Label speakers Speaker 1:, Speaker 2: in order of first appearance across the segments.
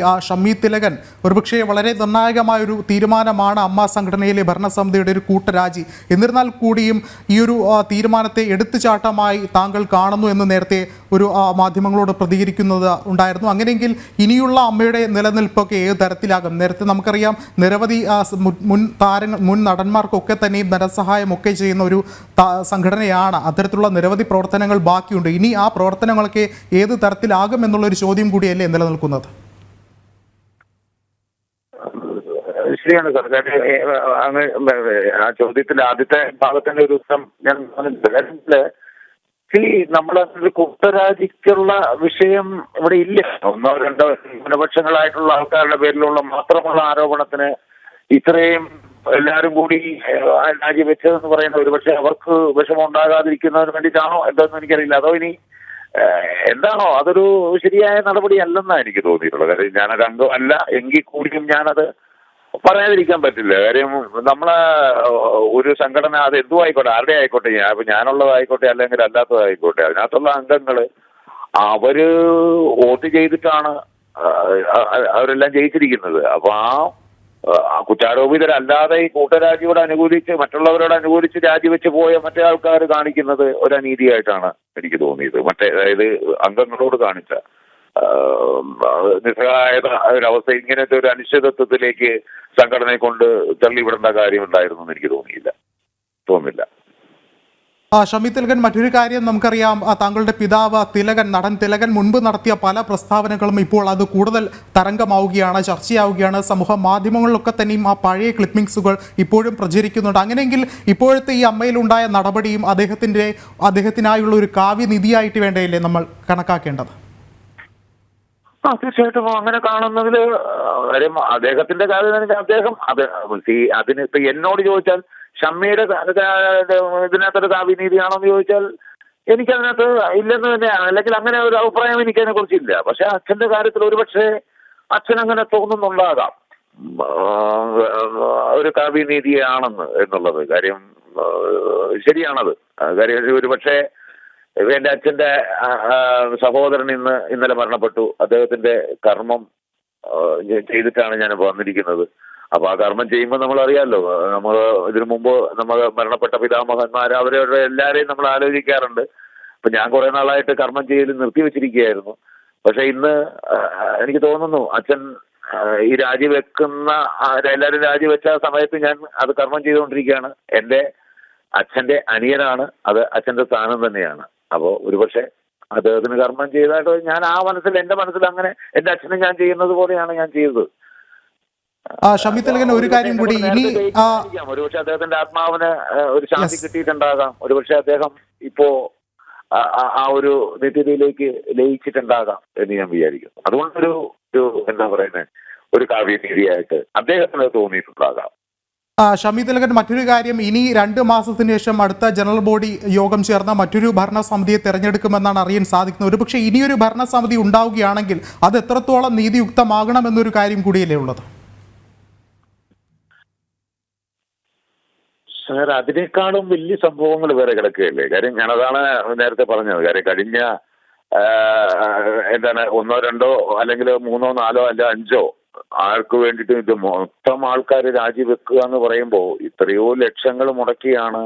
Speaker 1: ആ ഷമ്മി തിലകൻ. ഒരുപക്ഷേ വളരെ നിർണായകമായ ഒരു തീരുമാനമാണ് അമ്മ സംഘടനയിലെ ഭരണസമിതിയുടെ ഒരു കൂട്ടരാജി. എന്നിരുന്നാൽ കൂടിയും ഈ ഒരു തീരുമാനത്തെ എടുത്തുചാട്ടമായി താങ്കൾ കാണുന്നു എന്ന് നേരത്തെ ഒരു മാധ്യമങ്ങളോട് പ്രതികരിക്കുന്നത് ഉണ്ടായിരുന്നു. അങ്ങനെയെങ്കിൽ ഇനിയുള്ള അമ്മയുടെ നിലനിൽപ്പൊക്കെ ഏത് തരത്തിലാകും? നേരത്തെ നമുക്കറിയാം നിരവധി മുൻ- താരങ്ങൾ മുൻ നടന്മാർക്കൊക്കെ തന്നെയും ധനസഹായം ഒക്കെ ചെയ്യുന്ന ഒരു സംഘടനയാണ്. അത്തരത്തിലുള്ള നിരവധി പ്രവർത്തനങ്ങൾ ബാക്കിയുണ്ട്. ഇനി ആ പ്രവർത്തനങ്ങളൊക്കെ ഏത് തരത്തിലാകും എന്നുള്ളൊരു ചോദ്യം കൂടിയല്ലേ നിലനിൽക്കുന്നത്?
Speaker 2: ശരിയാണ് സാർ. അങ്ങ് ആ ചോദ്യത്തിന്റെ ആദ്യത്തെ ഭാഗത്തിന്റെ ഒരു ഉത്തരം ഞാൻ പറഞ്ഞിട്ടുണ്ട് കാര്യത്തിൽ ഈ നമ്മളൊരു കുട്ടരാജിക്കുള്ള വിഷയം ഇവിടെ ഇല്ല. ഒന്നോ രണ്ടോ ന്യൂനപക്ഷങ്ങളായിട്ടുള്ള ആൾക്കാരുടെ പേരിലുള്ള മാത്രമുള്ള ആരോപണത്തിന് ഇത്രയും എല്ലാവരും കൂടി രാജിവെച്ചതെന്ന് പറയുന്നത് ഒരുപക്ഷെ അവർക്ക് വിഷമം ഉണ്ടാകാതിരിക്കുന്നതിന് വേണ്ടിയിട്ടാണോ എന്താണെന്ന് എനിക്കറിയില്ല. അതോ ഇനി എന്താണോ അതൊരു ശരിയായ നടപടി അല്ലെന്നാണ് എനിക്ക് തോന്നിയിട്ടുള്ളത്. കാര്യം ഞാനൊരു അംഗമല്ല എങ്കിൽ കൂടിയും ഞാനത് പറയാതിരിക്കാൻ പറ്റില്ല. കാര്യം നമ്മളെ ഒരു സംഘടന അത് എന്തും ആയിക്കോട്ടെ ആരുടെ ആയിക്കോട്ടെ അപ്പൊ ഞാനുള്ളതായിക്കോട്ടെ അല്ലെങ്കിൽ അല്ലാത്തതായിക്കോട്ടെ അതിനകത്തുള്ള അംഗങ്ങൾ അവർ വോട്ട് ചെയ്തിട്ടാണ് അവരെല്ലാം ജയിച്ചിരിക്കുന്നത്. അപ്പൊ ആ കുറ്റാരോപിതരല്ലാതെ ഈ കൂട്ടരാജിയോട് അനുകൂലിച്ച് മറ്റുള്ളവരോട് അനുകൂലിച്ച് രാജിവെച്ച് പോയ മറ്റേ ആൾക്കാർ കാണിക്കുന്നത് ഒരു അനീതിയായിട്ടാണ് എനിക്ക് തോന്നിയത്. മറ്റേ അതായത് അംഗങ്ങളോട് കാണിച്ച നിസ്സഹായത ഒരവസ്ഥ ഇങ്ങനത്തെ ഒരു അനിശ്ചിതത്വത്തിലേക്ക് സംഘടനയെ കൊണ്ട് തള്ളിവിടേണ്ട കാര്യം ഉണ്ടായിരുന്നു എന്ന് എനിക്ക് തോന്നിയില്ല. തോന്നില്ല
Speaker 1: ഷമി തിലകൻ മറ്റൊരു കാര്യം നമുക്കറിയാം. താങ്കളുടെ പിതാവ് തിലകൻ നടൻ തിലകൻ മുൻപ് നടത്തിയ പല പ്രസ്താവനകളും ഇപ്പോൾ അത് കൂടുതൽ തരംഗമാവുകയാണ് ചർച്ചയാവുകയാണ്. സമൂഹ മാധ്യമങ്ങളിലൊക്കെ തന്നെയും ആ പഴയ ക്ലിപ്പിംഗ്സുകൾ ഇപ്പോഴും പ്രചരിക്കുന്നുണ്ട്. അങ്ങനെയെങ്കിൽ ഇപ്പോഴത്തെ ഈ അമ്മയിലുണ്ടായ നടപടിയും അദ്ദേഹത്തിന്റെ അദ്ദേഹത്തിനായുള്ള ഒരു കാവ്യനിധിയായിട്ട് വേണ്ടയില്ലേ നമ്മൾ കണക്കാക്കേണ്ടത്?
Speaker 2: ആ തീർച്ചയായിട്ടും അങ്ങനെ കാണുന്നതിൽ കാര്യം അദ്ദേഹത്തിന്റെ കാര്യം അദ്ദേഹം അത് അതിന് ഇപ്പൊ എന്നോട് ചോദിച്ചാൽ ഷമ്മിയുടെ ഇതിനകത്തൊരു കാവ്യനീതിയാണോ എന്ന് ചോദിച്ചാൽ എനിക്കതിനകത്ത് ഇല്ലെന്ന് തന്നെയാണ്. അല്ലെങ്കിൽ അങ്ങനെ ഒരു അഭിപ്രായം എനിക്കതിനെ കുറിച്ച് കുറിച്ചില്ല പക്ഷെ അച്ഛന്റെ കാര്യത്തിൽ ഒരുപക്ഷെ അച്ഛൻ അങ്ങനെ തോന്നുന്നുണ്ടാകാം ഒരു കാവ്യനീതിയാണെന്ന് എന്നുള്ളത് കാര്യം ശരിയാണത്. കാര്യം ഒരു ഒരുപക്ഷെ എന്റെ അച്ഛന്റെ സഹോദരൻ ഇന്ന് ഇന്നലെ മരണപ്പെട്ടു. അദ്ദേഹത്തിന്റെ കർമ്മം ചെയ്തിട്ടാണ് ഞാൻ വന്നിരിക്കുന്നത്. അപ്പൊ ആ കർമ്മം ചെയ്യുമ്പോൾ നമ്മൾ അറിയാമല്ലോ നമ്മൾ ഇതിനു മുമ്പ് നമ്മൾ മരണപ്പെട്ട പിതാമഹന്മാർ അവരവരുടെ എല്ലാവരെയും നമ്മൾ ആലോചിക്കാറുണ്ട്. അപ്പൊ ഞാൻ കുറെ നാളായിട്ട് കർമ്മം ചെയ്യൽ നിർത്തിവെച്ചിരിക്കുകയായിരുന്നു. പക്ഷെ ഇന്ന് എനിക്ക് തോന്നുന്നു അച്ഛൻ ഈ രാജിവെക്കുന്ന എല്ലാവരും രാജിവെച്ച സമയത്ത് ഞാൻ അത് കർമ്മം ചെയ്തുകൊണ്ടിരിക്കുകയാണ്. എന്റെ അച്ഛന്റെ അനിയനാണ് അത് അച്ഛന്റെ സ്ഥാനം തന്നെയാണ്. അപ്പോ ഒരുപക്ഷെ അദ്ദേഹത്തിന് കർമ്മം ചെയ്തായിട്ട് ഞാൻ ആ മനസ്സിൽ എന്റെ മനസ്സിൽ അങ്ങനെ എന്റെ അച്ഛനെ ഞാൻ ചെയ്യുന്നത് പോലെയാണ് ഞാൻ ചെയ്തത്.
Speaker 1: ആ ഷമി തിലകൻ ഒരു കാര്യം കൂടി ഇനി
Speaker 2: ഒരുപക്ഷെ അദ്ദേഹത്തിന്റെ ആത്മാവിന് ഒരു ശാന്തി. കിട്ടിയിട്ടുണ്ടാകാം. ഒരുപക്ഷെ അദ്ദേഹം ഇപ്പോ ആ- ഒരു നിത്യതയിലേക്ക് ലയിച്ചിട്ടുണ്ടാകാം എന്ന് ഞാൻ വിചാരിക്കുന്നു. അതുകൊണ്ടൊരു ഒരു എന്താ പറയുന്നത് ഒരു കാവ്യനീതിയായിട്ട് അദ്ദേഹത്തിന് തോന്നിയിട്ടുണ്ടാകാം.
Speaker 1: ഷമി തിലകൻ മറ്റൊരു കാര്യം ഇനി രണ്ട് മാസത്തിന് ശേഷം അടുത്ത ജനറൽ ബോഡി യോഗം ചേർന്ന മറ്റൊരു ഭരണസമിതിയെ തെരഞ്ഞെടുക്കുമെന്നാണ് അറിയാൻ സാധിക്കുന്നത്. ഒരുപക്ഷെ ഇനിയൊരു ഭരണസമിതി ഉണ്ടാവുകയാണെങ്കിൽ അത് എത്രത്തോളം നീതിയുക്തമാകണം എന്നൊരു കാര്യം കൂടിയല്ലേ ഉള്ളത്?
Speaker 2: സാർ അതിനേക്കാളും വലിയ സംഭവങ്ങൾ വേറെ കിടക്കുകയല്ലേ? കാര്യം ഞാനതാണ് നേരത്തെ പറഞ്ഞത്. കാര്യം കഴിഞ്ഞ എന്താണ് ഒന്നോ രണ്ടോ അല്ലെങ്കിൽ മൂന്നോ നാലോ അല്ല അഞ്ചോ ആൾക്ക് വേണ്ടിയിട്ട് ഇത് മൊത്തം ആൾക്കാർ രാജിവെക്കുക എന്ന് പറയുമ്പോൾ ഇത്രയോ ലക്ഷങ്ങൾ മുടക്കിയാണ്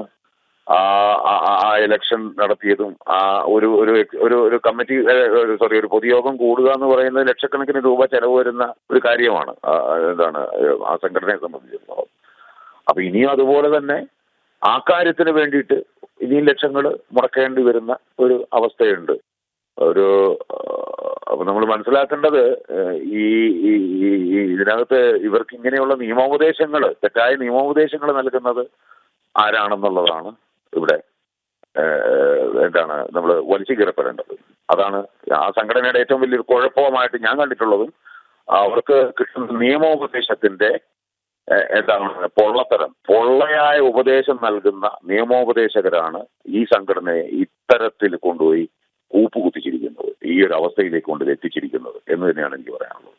Speaker 2: ആ ഇലക്ഷൻ നടത്തിയതും. ആ ഒരു ഒരു ഒരു ഒരു കമ്മിറ്റി സോറി ഒരു പൊതുയോഗം കൂടുക എന്ന് പറയുന്നത് ലക്ഷക്കണക്കിന് രൂപ ചെലവ് വരുന്ന ഒരു കാര്യമാണ്. എന്താണ് ആ സംഘടനയെ സംബന്ധിച്ചിടത്തോളം. അപ്പൊ ഇനിയും അതുപോലെ തന്നെ ആ കാര്യത്തിന് വേണ്ടിയിട്ട് ഇനിയും ലക്ഷങ്ങൾ മുടക്കേണ്ടി വരുന്ന ഒരു അവസ്ഥയുണ്ട്. ഒരു അപ്പൊ നമ്മൾ മനസ്സിലാക്കേണ്ടത് ഈ ഇതിനകത്ത് ഇവർക്ക് ഇങ്ങനെയുള്ള നിയമോപദേശങ്ങൾ തെറ്റായ നിയമോപദേശങ്ങൾ നൽകുന്നത് ആരാണെന്നുള്ളതാണ് ഇവിടെ എന്താണ് നമ്മൾ വലിച്ചു കീറപ്പെടേണ്ടത് അതാണ് ആ സംഘടനയുടെ ഏറ്റവും വലിയൊരു കുഴപ്പമായിട്ട് ഞാൻ കണ്ടിട്ടുള്ളതും അവർക്ക് കിട്ടുന്ന നിയമോപദേശത്തിന്റെ എന്താണ് പൊള്ളത്തരം. പൊള്ളയായ ഉപദേശം നൽകുന്ന നിയമോപദേശകരാണ് ഈ സംഘടനയെ ഇത്തരത്തിൽ കൊണ്ടുപോയി കൂപ്പ് കുത്തിച്ചിരിക്കുന്നത് ഈ ഒരു അവസ്ഥയിലേക്ക് കൊണ്ട് എത്തിച്ചിരിക്കുന്നത് എന്ന് തന്നെയാണ് എനിക്ക് പറയാനുള്ളത്.